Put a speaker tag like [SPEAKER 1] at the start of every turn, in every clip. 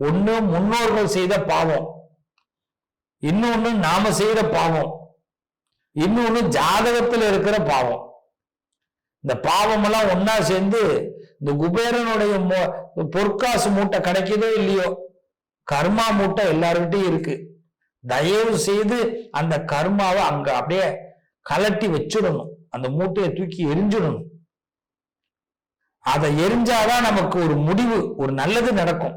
[SPEAKER 1] ஒண்ணு முன்னோர்கள் செய்த பாவம். இன்னொன்னு நாம செய்த பாவம். இன்னொன்னு ஜாதகத்துல இருக்கிற பாவம். இந்த பாவம் எல்லாம் ஒன்னா சேர்ந்து இந்த குபேரனுடைய பொற்காசு மூட்டை கிடைக்குதோ இல்லையோ கர்மா மூட்டை எல்லார்கிட்டயும் இருக்கு. தயவு செய்து அந்த கர்மாவை அங்க அப்படியே கலட்டி வச்சிடணும். அந்த மூட்டையை தூக்கி எரிஞ்சிடணும். அதை எரிஞ்சாதான் நமக்கு ஒரு முடிவு ஒரு நல்லது நடக்கும்.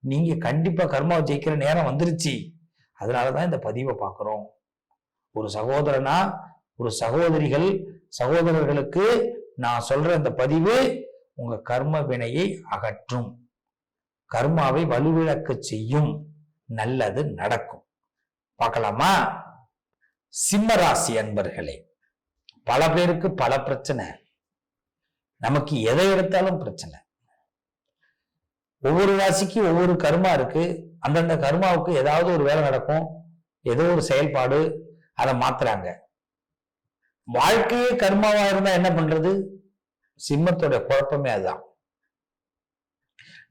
[SPEAKER 1] நீங்க கண்டிப்பா கர்மாவை ஜெயிக்கிற நேரம் வந்துருச்சு. அதனாலதான் இந்த பதிவை பார்க்குறோம். ஒரு சகோதரனா ஒரு சகோதரிகள் சகோதரர்களுக்கு நான் சொல்ற இந்த பதிவு உங்க கர்ம வினையை அகற்றும். கர்மாவை வலுவிழக்க செய்யும். நல்லது நடக்கும். பார்க்கலாமா? சிம்மராசி அன்பர்களே பல பேருக்கு பல பிரச்சனை. நமக்கு எதை எடுத்தாலும் பிரச்சனை. ஒவ்வொரு ராசிக்கு ஒவ்வொரு கர்மா இருக்கு. அந்தந்த கர்மாவுக்கு ஏதாவது ஒரு வேலை நடக்கும். ஏதோ ஒரு செயல்பாடு அதை மாத்துறாங்க. வாழ்க்கையே கர்மாவா இருந்தா என்ன பண்றது? சிம்மத்தோட குழப்பமே அதுதான்.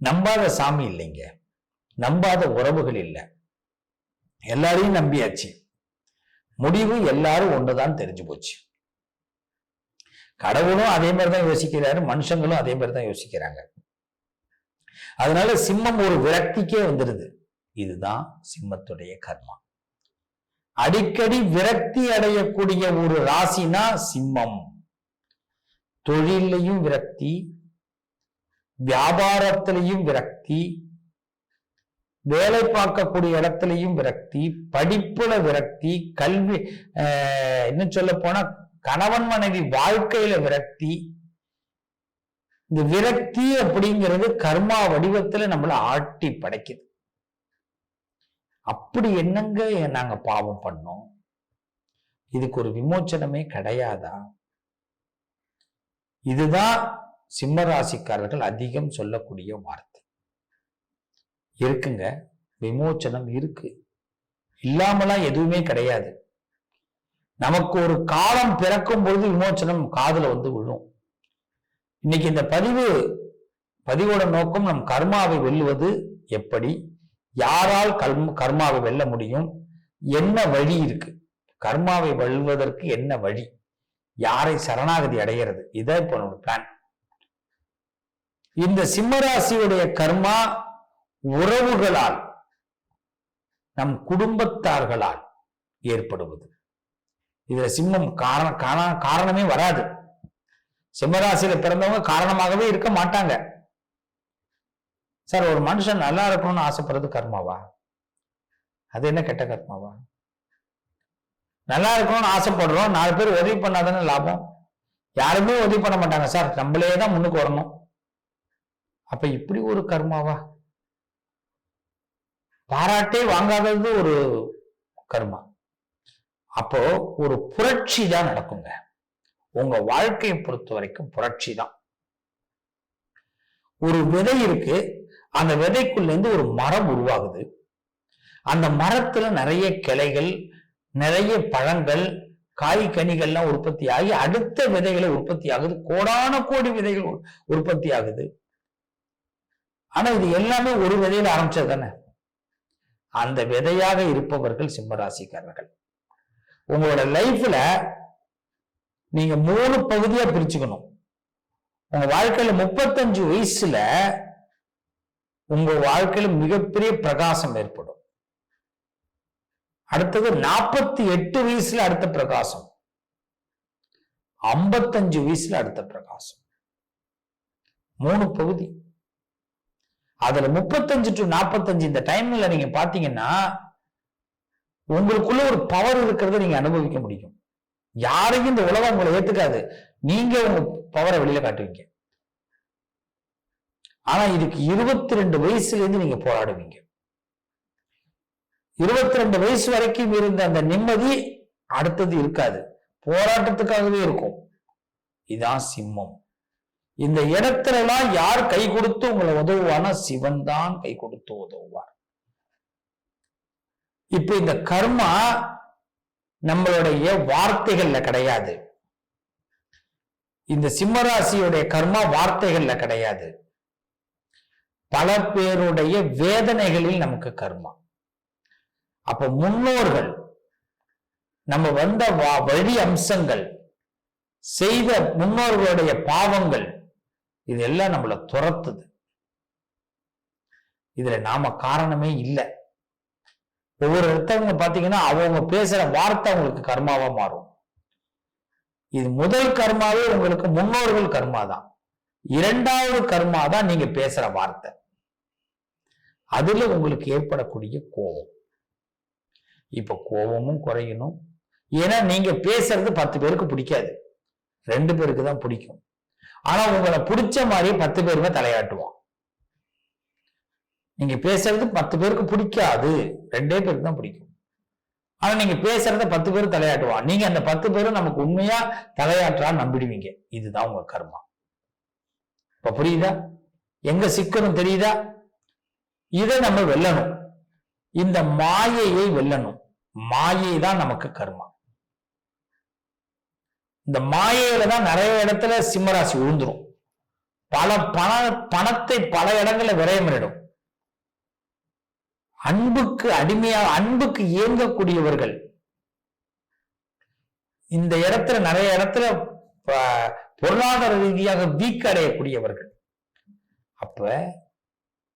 [SPEAKER 1] நம்பாத சாமி இல்லைங்க. நம்பாத உறவுகள் இல்லை. எல்லாரையும் நம்பியாச்சு. முடிவு எல்லாரும் ஒண்ணுதான் தெரிஞ்சு போச்சு. கடவுளும் அதே மாதிரி தான் யோசிக்கிறாரு மனுஷங்களும் அதே மாதிரி தான் யோசிக்கிறாங்க. அதனால சிம்மம் ஒரு விரக்திக்கே வந்துடுது. இதுதான் சிம்மத்துடைய கர்மா. அடிக்கடி விரக்தி அடையக்கூடிய ஒரு ராசினா சிம்மம். தொழிலையும் விரக்தி வியாபாரத்திலையும் விரக்தி வேலை பார்க்கக்கூடிய இடத்துலையும் விரக்தி படிப்புல விரக்தி கல்வி ஆஹ், இன்னும் சொல்ல போனா கணவன் மனைவி வாழ்க்கையில விரக்தி இந்த விரக்தி அப்படிங்கிறது கர்மா வடிவத்துல நம்மள ஆட்டி படைக்குது. அப்படி என்னங்க நாங்க பாவம் பண்ணோம்? இதுக்கு ஒரு விமோச்சனமே கிடையாதா? இதுதான் சிம்ம ராசிக்காரர்கள் அதிகம் சொல்லக்கூடிய வார்த்தை. இருக்குங்க. விமோச்சனம் இருக்கு. இல்லாமலாம் எதுவுமே கிடையாது. நமக்கு ஒரு காலம் பிறக்கும் பொழுது விமோச்சனம் காதல வந்து விழும். இன்னைக்கு இந்த பதிவு பதிவோட நோக்கம் நம் கர்மாவை வெல்லுவது எப்படி? யாரால் கர்ம கர்மாவை வெல்ல முடியும்? என்ன வழி இருக்கு? கர்மாவை வெல்வதற்கு என்ன வழி? யாரை சரணாகதி அடைகிறது? இதான் இப்போ நம்ம பிளான் இந்த சிம்மராசியுடைய கர்மா உறவுகளால் நம் குடும்பத்தார்களால் ஏற்படுவது. இதுல சிம்மம் காரண காரண- காரணமே வராது. சிம்மராசியில பிறந்தவங்க காரணமாகவே இருக்க மாட்டாங்க. சார் ஒரு மனுஷன் நல்லா இருக்கணும்னு ஆசைப்படுறது கர்மாவா? அது என்ன கெட்ட கர்மாவா? நல்லா இருக்கணும்னு ஆசைப்படுறோம் நாலு பேர் உதவி பண்ணாதானே லாபம். யாருமே உதவி பண்ண மாட்டாங்க சார் நம்மளே தான் முன்னுக்கு வரணும். அப்ப இப்படி ஒரு கர்மாவா? பாராட்டே வாங்காதது ஒரு கர்மா. அப்போ ஒரு புரட்சி தான் நடக்குங்க. உங்க வாழ்க்கையை பொறுத்த வரைக்கும் புரட்சி தான் ஒரு விதை இருக்கு அந்த விதைக்குள்ள இருந்து ஒரு மரம் உருவாகுது. அந்த மரத்துல நிறைய கிளைகள் நிறைய பழங்கள் காய் கனிகள்லாம் உற்பத்தி ஆகி அடுத்த விதைகளை உற்பத்தி ஆகுது கோடான கோடி விதைகள் உற்பத்தி ஆகுது ஆனா இது எல்லாமே ஒரு விதையில ஆரம்பிச்சது தானே? அந்த விதையாக இருப்பவர்கள் சிம்மராசிக்காரர்கள். உங்களோட லைஃப்ல நீங்க மூணு பகுதியா பிரிச்சுக்கணும். உங்க வாழ்க்கையில முப்பத்தஞ்சு வயசுல உங்க வாழ்க்கையில மிகப்பெரிய பிரகாசம் ஏற்படும். அடுத்தது நாற்பத்தி எட்டு வயசுல அடுத்த பிரகாசம். ஐம்பத்தஞ்சு வயசுல அடுத்த பிரகாசம். மூணு பகுதி. அதுல முப்பத்தஞ்சு டு நாற்பத்தஞ்சு இந்த டைம்ல நீங்க பாத்தீங்கன்னா உங்களுக்குள்ள ஒரு பவர் இருக்கிறத நீங்க அனுபவிக்க முடியும். யாரையும் இந்த உலகம் உங்களை ஏத்துக்காது. நீங்க உங்க பவரை வெளியில காட்டுவீங்க. ஆனா இதுக்கு இருபத்தி ரெண்டு வயசுல இருந்து நீங்க போராடுவீங்க. இருபத்தி ரெண்டு வயசு வரைக்கும் இருந்த அந்த நிம்மதி அடுத்தது இருக்காது. போராட்டத்துக்காகவே இருக்கும். இதான் சிம்மம். இந்த இடத்துல எல்லாம் யார் கை கொடுத்து உங்களை உதவுவானா சிவன் தான் கை கொடுத்து உதவுவார். இப்ப இந்த கர்மா நம்மளுடைய வார்த்தைகள்ல கிடையாது. இந்த சிம்மராசியுடைய கர்மா வார்த்தைகள்ல கிடையாது. பல பேருடைய வேதனைகளில் நமக்கு கர்மா. அப்ப முன்னோர்கள் நம்ம வந்த வழி அம்சங்கள் செய்த முன்னோர்களுடைய பாவங்கள் இதெல்லாம் நம்மள துரத்துது. இதுல நாம காரணமே இல்லை. ஒவ்வொரு இடத்தவங்க பாத்தீங்கன்னா அவங்க பேசுற வார்த்தை அவங்களுக்கு கர்மாவா மாறும். இது முதல் கர்மாவே உங்களுக்கு முன்னோர்கள் கர்மா தான். இரண்டாவது கர்மா தான் நீங்க பேசுற வார்த்தை. அதுல உங்களுக்கு ஏற்படக்கூடிய கோபம். இப்ப கோபமும் குறையணும். ஏன்னா நீங்க பேசுறது பத்து பேருக்கு பிடிக்காது. ரெண்டு பேருக்கு தான் பிடிக்கும். ஆனா உங்களை பிடிச்ச மாதிரி பத்து பேருமே தலையாட்டுவான். நீங்க பேசுறது பத்து பேருக்கு பிடிக்காது. ரெண்டே பேருக்கு தான் பிடிக்கும். ஆனா நீங்க பேசுறத பத்து பேர் தலையாட்டுவான். நீங்க அந்த பத்து பேரும் நமக்கு உண்மையா தலையாற்றா நம்பிடுவீங்க. இதுதான் உங்க கர்மா. இப்ப புரியுதா? எங்க சிக்கனும் தெரியுதா? இதை நம்ம வெல்லணும். இந்த மாயையை வெல்லணும். மாயை தான் நமக்கு கர்மா. இந்த மாயையில தான் நிறைய இடத்துல சிம்மராசி விழுந்துரும் பல பண பணத்தை பல இடங்கள்ல விரயம் பண்ணிடும் அன்புக்கு அடிமையா அன்புக்கு இயங்கக்கூடியவர்கள் இந்த இடத்துல நிறைய இடத்துல பொருளாதார ரீதியாக வீக் அடையக்கூடியவர்கள் அப்ப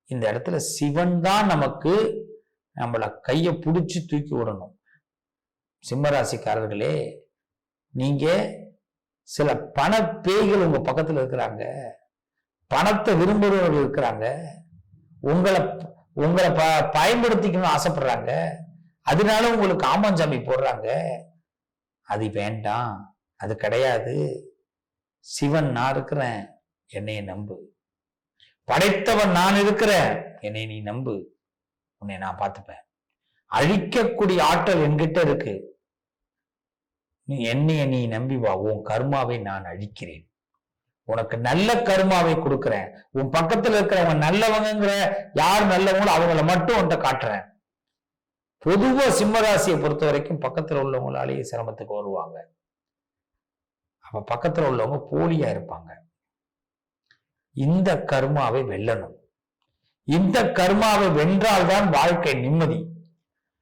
[SPEAKER 1] இந்த இடத்துல சிவன் தான் நமக்கு நம்மள கைய பிடிச்சி தூக்கி விடணும். சிம்மராசிக்காரர்களே நீங்க சில பண பேய்கள் உங்க பக்கத்துல இருக்கிறாங்க. பணத்தை விரும்புகிறவர்கள் இருக்கிறாங்க. உங்களை உங்களை ப பயன்படுத்திக்கணும்னு ஆசைப்படுறாங்க. அதனால உங்களுக்கு ஆமாஞ்சாமி போடுறாங்க. அது வேண்டாம். அது கிடையாது. சிவன் நான் இருக்கிறேன். என்னைய நம்பு. படைத்தவன் நான் இருக்கிறேன். என்னை நீ நம்பு. உன்னை நான் பார்த்துப்பேன். அழிக்கக்கூடிய ஆற்றல் என்கிட்ட இருக்கு. நீ என்னைய நீ நம்பி வா. உன் கர்மாவை நான் அழிக்கிறேன். உனக்கு நல்ல கர்மாவை கொடுக்கிறேன். உன் பக்கத்துல இருக்கிறவங்க நல்லவங்கிற யார் நல்லவங்களோ அவங்கள மட்டும் உன்ட்ட காட்டுறேன். பொதுவா சிம்மராசியை பொறுத்த வரைக்கும் பக்கத்துல உள்ளவங்களாலேயே சிரமத்துக்கு வருவாங்க. அப்ப பக்கத்துல உள்ளவங்க போலியா இருப்பாங்க. இந்த கர்மாவை வெல்லணும். இந்த கர்மாவை வென்றால்தான் வாழ்க்கை நிம்மதி.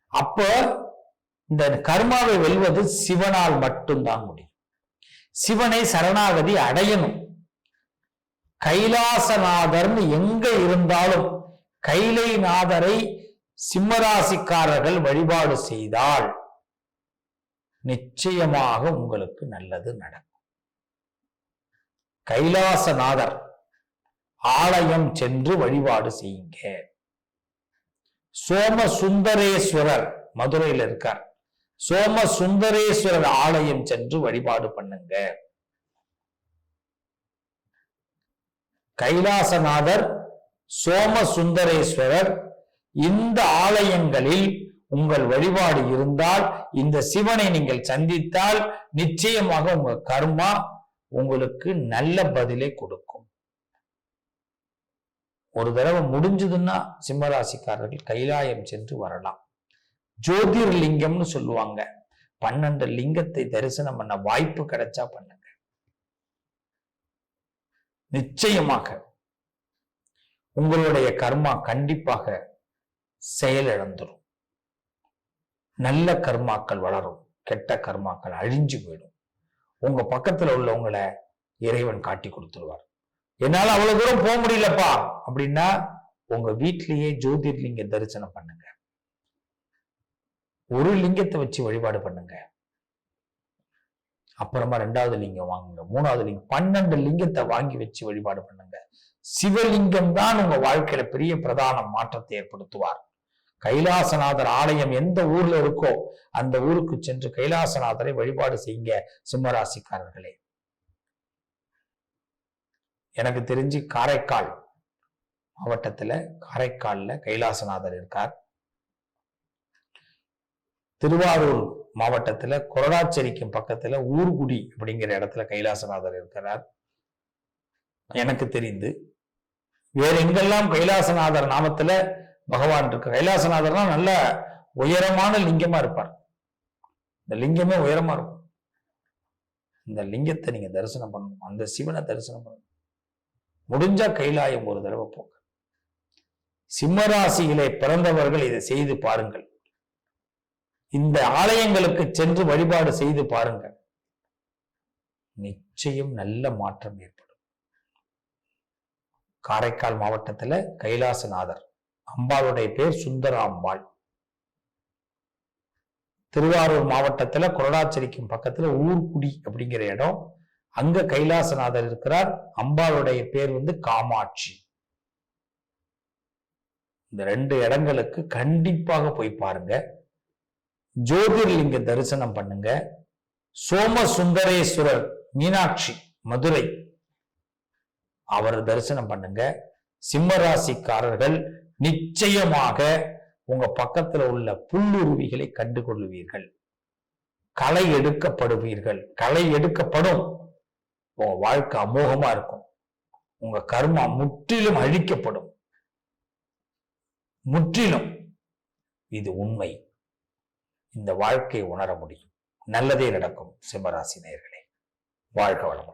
[SPEAKER 1] அப்ப இந்த கர்மாவை வெல்வது சிவனால் மட்டும்தான் முடியும். சிவனை சரணாகதி அடையணும். கைலாசநாதர்னு எங்க இருந்தாலும் கைலைநாதரை சிம்மராசிக்காரர்கள் வழிபாடு செய்தால் நிச்சயமாக உங்களுக்கு நல்லது நடக்கும். கைலாசநாதர் ஆலயம் சென்று வழிபாடு செய்யுங்க. சோம சுந்தரேஸ்வரர் மதுரையில் இருக்கார். சோம சுந்தரேஸ்வரர் ஆலயம் சென்று வழிபாடு பண்ணுங்க. கைலாசநாதர் சோம சுந்தரேஸ்வரர் இந்த ஆலயங்களில் உங்கள் வழிபாடு இருந்தால் இந்த சிவனை நீங்கள் சந்தித்தால் நிச்சயமாக உங்க கர்மா உங்களுக்கு நல்ல பதிலை கொடுக்கும். ஒரு தடவை முடிஞ்சதுன்னா சிம்மராசிக்காரர்கள் கைலாயம் சென்று வரலாம். ஜோதிர்லிங்கம்னு சொல்லுவாங்க. பன்னெண்டு லிங்கத்தை தரிசனம் பண்ண வாய்ப்பு கிடைச்சா பண்ணுங்க நிச்சயமாக உங்களுடைய கர்மா கண்டிப்பாக செயலிழந்துடும் நல்ல கர்மாக்கள் வளரும் கெட்ட கர்மாக்கள் அழிஞ்சு போயிடும். உங்க பக்கத்துல உள்ளவங்களை இறைவன் காட்டி கொடுத்துருவார். என்னால அவ்வளவு தூரம் போக முடியலப்பா அப்படின்னா உங்க வீட்லயே ஜோதிர்லிங்க தரிசனம் பண்ணுங்க. ஒரு லிங்கத்தை வச்சு வழிபாடு பண்ணுங்க. அப்புறமா ரெண்டாவது லிங்கம் வாங்குங்க. மூணாவது லிங்கம் பன்னெண்டு லிங்கத்தை வாங்கி வச்சு வழிபாடு பண்ணுங்க. சிவலிங்கம் தான் உங்க வாழ்க்கையில பெரிய பிரதான மாற்றத்தை ஏற்படுத்துவார். கைலாசநாதர் ஆலயம் எந்த ஊர்ல இருக்கோ அந்த ஊருக்கு சென்று கைலாசநாதரை வழிபாடு செய்யுங்க சிம்மராசிக்காரர்களே. எனக்கு தெரிஞ்சு காரைக்கால் மாவட்டத்துல காரைக்கால்ல கைலாசநாதர் இருக்கார். திருவாரூர் மாவட்டத்துல கொரடாச்சேரிக்கும் பக்கத்துல ஊர்குடி அப்படிங்கிற இடத்துல கைலாசநாதர் இருக்கிறார். எனக்கு தெரிந்து வேற எங்கெல்லாம் கைலாசநாதர் நாமத்துல பகவான் இருக்கு கைலாசநாதர்னா நல்ல உயரமான லிங்கமா இருப்பார். இந்த லிங்கமே உயரமா இருக்கும். இந்த லிங்கத்தை நீங்க தரிசனம் பண்ணணும் அந்த சிவனை தரிசனம் பண்ணணும். முடிஞ்சா கைலாயம் ஒரு தடவை போங்க. சிம்மராசியிலே பிறந்தவர்கள் இதை செய்து பாருங்கள். இந்த ஆலயங்களுக்கு சென்று வழிபாடு செய்து பாருங்க நிச்சயம் நல்ல மாற்றம் ஏற்படும். காரைக்கால் மாவட்டத்துல கைலாசநாதர் அம்பாளுடைய பேர் சுந்தர அம்பாள் திருவாரூர் மாவட்டத்துல கொரடாச்சேரிக்கும் பக்கத்துல ஊர்குடி அப்படிங்கிற இடம். அங்க கைலாசநாதர் இருக்கிறார் அம்பாளுடைய பேர் வந்து காமாட்சி. இந்த ரெண்டு இடங்களுக்கு கண்டிப்பாக போய் பாருங்க. ஜோதிர்லிங்க தரிசனம் பண்ணுங்க. சோம சுந்தரேஸ்வரர் மீனாட்சி மதுரை. அவர் தரிசனம் பண்ணுங்க. சிம்மராசிக்காரர்கள் நிச்சயமாக உங்க பக்கத்துல உள்ள புல்லுருவிகளை கண்டுகொள்வீர்கள். களை எடுக்கப்படுவீர்கள். களை எடுக்கப்படும். உங்க வாழ்க்கை அமோகமா இருக்கும். உங்க கர்மா முற்றிலும் அழிக்கப்படும். முற்றிலும். இது உண்மை. இந்த வாழ்க்கையை உணர முடியும். நல்லதே நடக்கும் சிம்மராசி நேர்களே வாழ்க வளமுடன்.